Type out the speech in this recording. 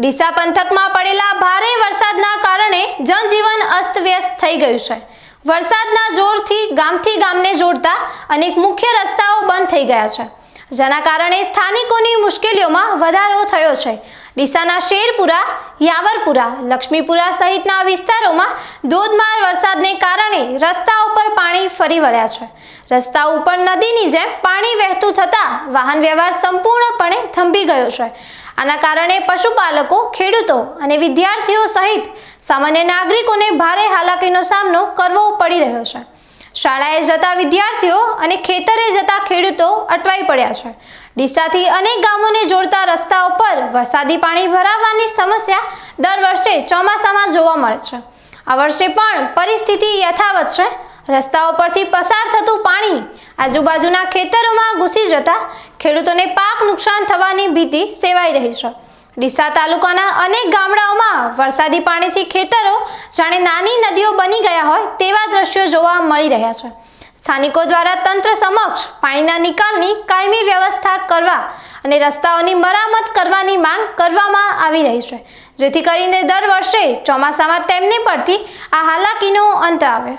ડીસા પંથકમાં પડેલા ભારે વરસાદના કારણે જનજીવન અસ્તવ્યસ્ત થઈ ગયું છે. વરસાદના જોરથી ગામથી ગામને જોડતા અનેક મુખ્ય રસ્તાઓ બંધ થઈ ગયા છે. જેના કારણે સ્થાનિકોની મુશ્કેલીઓમાં વધારો થયો છે. ડીસાના શેરપુરા, યાવરપુરા, લક્ષ્મીપુરા સહિતના વિસ્તારોમાં ધોધમાર વરસાદને કારણે રસ્તાઓ પર પાણી ફરી વળ્યા છે. રસ્તા ઉપર નદીની જેમ પાણી વહેતું થતાં વાહન વ્યવહાર સંપૂર્ણપણે થંભી ગયો છે. આના કારણે પશુપાલકો, ખેડૂતો અને વિદ્યાર્થીઓ સહિત સામાન્ય નાગરિકોને ભારે હાલાકીનો સામનો કરવો પડી રહ્યો છે. શાળાએ જતા વિદ્યાર્થીઓ અને ખેતરે જતા ખેડૂતો અટવાઈ પડ્યા છે. ડીસાથી અનેક ગામોને જોડતા રસ્તાઓ પર વરસાદી પાણી ભરાવાની સમસ્યા દર વર્ષે ચોમાસામાં જોવા મળે છે. આ વર્ષે પણ પરિસ્થિતિ યથાવત છે. રસ્તાઓ પરથી પસાર થતું પાણી આજુબાજુના ખેતરોમાં ઘૂસી જતા ખેડૂતોને પાક નુકસાન થવાની ભીતિ સેવાઈ રહી છે. ડીસા તાલુકાના અનેક ગામડાઓમાં વરસાદી પાણીથી ખેતરો જાણે નાની નદીઓ બની ગયા હોય તેવા દ્રશ્યો જોવા મળી રહ્યા છે. સ્થાનિકો દ્વારા તંત્ર સમક્ષ પાણીના નિકાલની કાયમી વ્યવસ્થા કરવા અને રસ્તાઓની મરામત કરવાની માંગ કરવામાં આવી રહી છે. જેથી કરીને દર વર્ષે ચોમાસામાં તેમને પરથી આ હાલાકીનો અંત આવે.